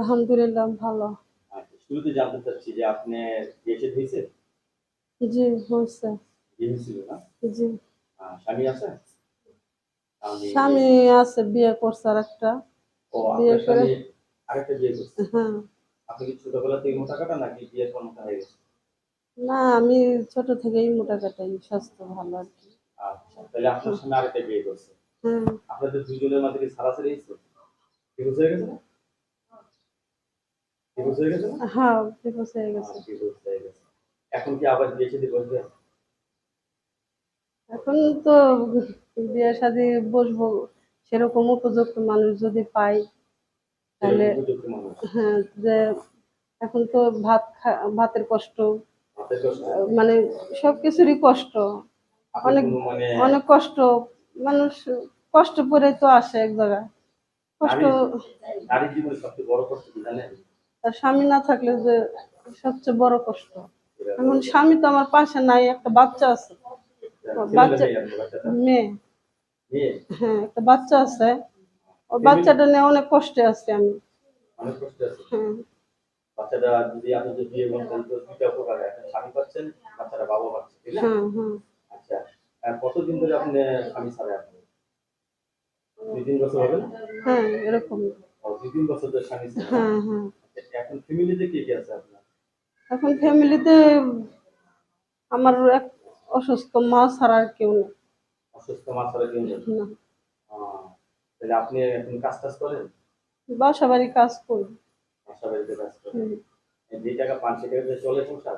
আলহামদুলিল্লাহ ভালো। শুরুতে জানতে চাচ্ছি যে আপনি বিয়ে হয়েছে? জি হয়েছে। হয়েছিল না? জি। স্বামী আছে? স্বামী- আছে বিয়ে করছে আর একটা বিয়ে করে- আরেকটা বিয়ে করছে? হ্যাঁ। আপনি কি ছোটবেলা থেকে মোটা কাটা নাকি বিয়ের পর মোটা হয়ে গেছে? না আমি ছোট থেকেই মোটা কাটাই স্বাস্থ্য ভালো আর কি। আচ্ছা তাহলে আপনার স্বামী আরেকটা বিয়ে করছে। হ্যাঁ। আপনাদের দুজনের মাঝে কি হয়েছে? ডিভোর্স হয়ে গেছে না ডিভোর্স হয়ে গেছে না? হ্যাঁ ডিভোর্স হয়ে গেছে। আহ, হয়ে গেছে। এখন কি আবার বিয়ে শাদী এখন তো বিয়ে শাদি বসবো সেরকম উপযুক্ত মানুষ যদি পাই তাহলে হ্যাঁ যে এখন তো ভাত ভাতের কষ্ট মানে সব কিছুরই কষ্ট। অনেক মানে অনেক কষ্ট মানুষ কষ্ট করে তো আসে এক জায়গায়। কষ্ট নারী- জীবনে সবচেয়ে বড় কষ্ট কি জানেন? তার স্বামী না থাকলে যে সবচেয়ে বড় কষ্ট। এখন স্বামী তো আমার পাশে নাই একটা বাচ্চা আছে। বাচ্চা- মেয়ে হ্যাঁ একটা বাচ্চা আছে। বাচ্চাটা নিয়ে অনেক কষ্টে আছি আমি। অনেক কষ্ট আছে? হ্যাঁ। বাচ্চাটা যদি আপনি যদি বিয়ে করেন তো দুইটা উপকার একটা স্বামী পাচ্ছেন বাচ্চাটা বাবা পাচ্ছে ঠিক না? হ্যাঁ হ্যাঁ। আচ্ছা আর কতদিন ধরে আপনি স্বামী ছাড়া আপনি দুই তিন বছর হবে হ্যাঁ এরকম। দুই তিন বছর ধরে স্বামী ছাড়া হ্যাঁ হ্যাঁ। এখন ফ্যামিলিতে কে কে আছে আপনার? এখন ফ্যামিলিতে আমার এক অসুস্থ মা ছাড়া আর কেউ নেই। অসুস্থ মা ছাড়া কেউ নেই? না। তাহলে আপনি এখন কাজ টাজ করেন? বাসা বাড়ি কাজ করি। বাসা বাড়িতে কাজ করেন? দুই যে টাকা পাঁচ টাকা দিয়ে চলে সংসার